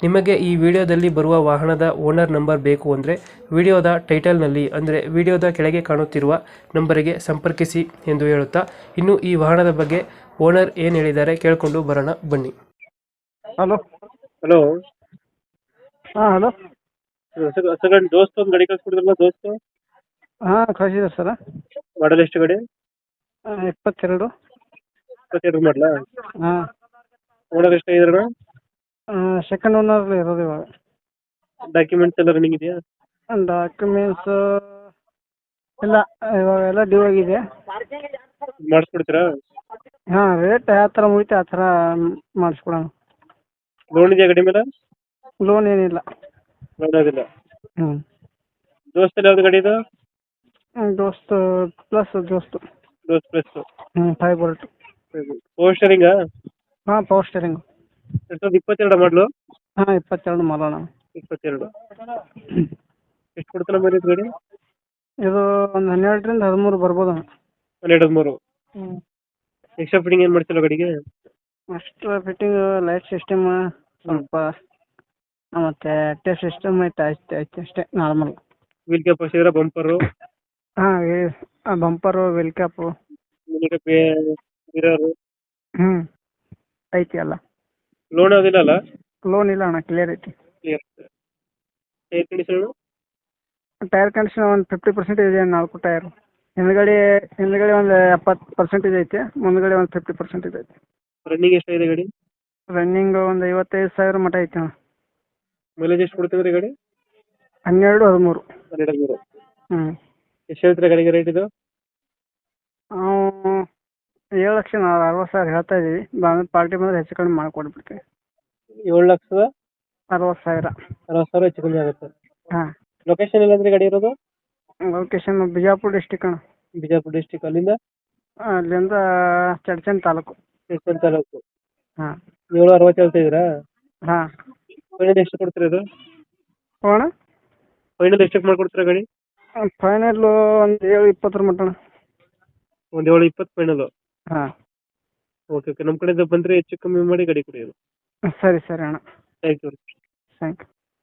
ನಿಮಗೆ ಈ ವಿಡಿಯೋದಲ್ಲಿ ಬರುವ ವಾಹನದ ಓನರ್ ನಂಬರ್ ಬೇಕು ಅಂದರೆ ವಿಡಿಯೋದ ಟೈಟಲ್ನಲ್ಲಿ ಅಂದರೆ ವಿಡಿಯೋದ ಕೆಳಗೆ ಕಾಣುತ್ತಿರುವ ನಂಬರಿಗೆ ಸಂಪರ್ಕಿಸಿ ಎಂದು ಹೇಳುತ್ತಾ ಇನ್ನು ಈ ವಾಹನದ ಬಗ್ಗೆ ಓನರ್ ಏನು ಹೇಳಿದ್ದಾರೆ ಕೇಳಿಕೊಂಡು ಬರೋಣ ಬನ್ನಿ. ಹಲೋ. ಹಲೋ. ಹಾಂ ಹಲೋ. ಸೆಕೆಂಡ್ ದೋಸ್ತ್ ಒಂದು ಗಾಡಿ ಕಳ್ಸ್ಕೊಡಿದ್ರಲ್ಲ ದೋಸ್ತು? ಹಾಂ ಕಳಿಸಿದೆ ಸರ. ಮಾಡಲ್ ಎಷ್ಟು ಗಾಡಿ? ಇಪ್ಪತ್ತೆರಡು ಇಪ್ಪತ್ತೆರಡು ಮಾಡಲಾ? ಹಾಂ. ಓನರ್ ಎಷ್ಟು ಸೆಕೆಂಡ್ ಓನರ್ ಇರೋದು ಇವಾಗ. ಡಾಕ್ಯುಮೆಂಟ್ಸ್ ಎಲ್ಲ ರನ್ನಿಂಗ್ ಇದೆಯಾ? ಡಾಕ್ಯುಮೆಂಟ್ಸ್ ಇಲ್ಲ ಇವಾಗ ಎಲ್ಲ ಡ್ಯೂ ಆಗಿದೆ. ಮಾಡಿಸ್ಕೊಡ್ತೀರಾ? ಹಾ ರೇಟ್ ಯಾವ ಥರ ಮುಗಿತೆ ಆ ಥರ ಮಾಡಿಸ್ಕೊಡೋಣ. ಲೋನ್ ಇದೆಯಾ ಗಾಡಿ ಮೇಲೆ? ಲೋನ್ ಏನಿಲ್ಲ. ಲೋನ್ ಆಗಿಲ್ಲ ಹ್ಞೂ ದೋಸ್ತಲ್ಲಿ ಯಾವ್ದು ಗಾಡಿ ಇದು? ದೋಸ್ತ್ ಪ್ಲಸ್ ದೋಸ್ತು. ದೋಸ್ತ್ ಪ್ಲಸ್ ಹ್ಞೂ ಫೈವ್ ಬೋಲ್ಟ್ ಪವರ್ ಸ್ಟೇರಿಂಗಾ ಹಾಂ ಪವರ್ ಸ್ಟೇರಿಂಗ್ ಎರಡು ಸಾವಿರದ ಇಪ್ಪತ್ತೆರಡು ಮಾಡಲು ಹಾಂ ಇಪ್ಪತ್ತೆರಡು ಮಾಡೋಣ ಇಪ್ಪತ್ತೆರಡು. ಎಷ್ಟು ಕೊಡ್ತಾನೆ ಮೈಲೇಜ್ ಗಾಡಿ? ಇದು ಒಂದು ಹನ್ನೆರಡರಿಂದ ಹದಿಮೂರು ಬರ್ಬೋದ ಹನ್ನೆರಡು ಮೂರು ಹ್ಞೂ ಎಕ್ಸ್ಟ್ರಾ ಫಿಟ್ಟಿಂಗ್ ಏನು ಮಾಡ್ತಿಲ್ಲ ಗಾಡಿಗೆ? ಅಷ್ಟು ಫಿಟ್ಟಿಂಗ್ ಲೈಟ್ ಸಿಸ್ಟಮ್ ಸ್ವಲ್ಪ ಮತ್ತೆ ಟೆಸ್ಟ್ ಸಿಸ್ಟಮ್ ಐತೆ ಅಷ್ಟೇ ಐತೆ ಅಷ್ಟೇ ನಾರ್ಮಲ್ ವೀಲ್ ಕ್ಯಾಪ್ ಹಾಕ್ಸಿದ್ರೆ ಬಂಪರು ಹಾಂ ಬಂಪರು ವೀಲ್ ಕ್ಯಾಪು ಮಿರರು ಹ್ಞೂ ಐತಿ ಎಲ್ಲ. ಲೋನ್ ಯಾವುದಿಲ್ಲ ಅಲ್ಲ? ಲೋನ್ ಇಲ್ಲ ಅಣ್ಣ ಕ್ಲಿಯರ್ ಐತಿ. Clear tyre condition tyre condition ಒಂದು ಫಿಫ್ಟಿ ಪರ್ಸೆಂಟೇಜ್ ಇದೆ ನಾಲ್ಕು ಟೈರ್ ಹಿಂದ್ಗಡೆ ಹಿಂದ್ಗಡೆ ಒಂದು ಎಪ್ಪತ್ತು ಪರ್ಸೆಂಟೇಜ್ ಐತೆ ಮುಂದ್ಗಡೆ ಒಂದು ಫಿಫ್ಟಿ ಪರ್ಸೆಂಟೇಜ್ ಐತೆ. ರನ್ನಿಂಗ್ ಎಷ್ಟಾಗಿದೆ ಗಾಡಿ? ರನ್ನಿಂಗ್ ಒಂದು ಐವತ್ತೈದು ಸಾವಿರ ಮಟ ಐತೆ ಅಣ್ಣ. ಮೈಲೇಜ್ ಎಷ್ಟು ಕೊಡ್ತದೆ ಗಾಡಿ? ಹನ್ನೆರಡು ಹದಿಮೂರು. ಹನ್ನೆರಡು ಮೂರು ಹ್ಞೂ ಎಷ್ಟು ಹೇಳ್ತೀರಾ ಗಾಡಿಗೆ ರೇಟ್ ಇದು? ಏಳು ಲಕ್ಷ ನಾವು ಅರವತ್ತು ಸಾವಿರ ಹೇಳ್ತಾ ಇದೀವಿ. ಬಂದು ಪಾರ್ಟಿ ಬಂದ್ರೆ ಹೆಚ್ಚು ಕಡಿಮೆ ಮಾಡಿಕೊಡ್ಬಿಡ್ತೀವಿ. ಏಳು ಲಕ್ಷದ ಅರವತ್ತು ಸಾವಿರ. ಅರವತ್ತು ಸಾವಿರ ಹೆಚ್ಚು ಕಮ್ಮಿ ಆಗುತ್ತೆ. ಹಾಂ. ಲೊಕೇಶನ್ ಎಲ್ಲಂದ್ರೆ ಗಾಡಿ ಇರೋದು? ಲೊಕೇಶನ್ ಬಿಜಾಪುರ ಡಿಸ್ಟಿಕ್ ಅಣ್ಣ. ಬಿಜಾಪುರ ಡಿಸ್ಟಿಕ್ ಅಲ್ಲಿಂದ? ಅಲ್ಲಿಂದ ಚಡ್ಚನ್ ತಾಲೂಕು. ಚಡ್ಚನ್ ತಾಲೂಕು. ಹಾ. ಏಳು ಅರವತ್ತು ಹೇಳ್ತಾ ಇದ್ದೀರಾ ಹಾಂ. ಫೈನಲ್ ಎಷ್ಟು ಕೊಡ್ತೀರಾ ಇದು? ಹೋಗೋಣ ಫೈನಲ್ ಎಷ್ಟಕ್ಕೆ ಮಾಡ್ಕೊಡ್ತೀರಾ ಗಾಡಿ? ಫೈನಲ್ ಒಂದು ಏಳು ಇಪ್ಪತ್ತರ ಮಟ್ಟಣ. ಒಂದು ಏಳು ಇಪ್ಪತ್ತು ಫೈನಲ್ ಹಾಂ. ಓಕೆ ಓಕೆ ನಮ್ಮ ಕಡೆಯಿಂದ ಬಂದರೆ ಹೆಚ್ಚು ಕಮ್ಮಿ ಮಾಡಿ ಗಾಡಿ ಕೊಡಿ ಸರಿ ಸರಿ ಅಣ್ಣ. Thank you thank you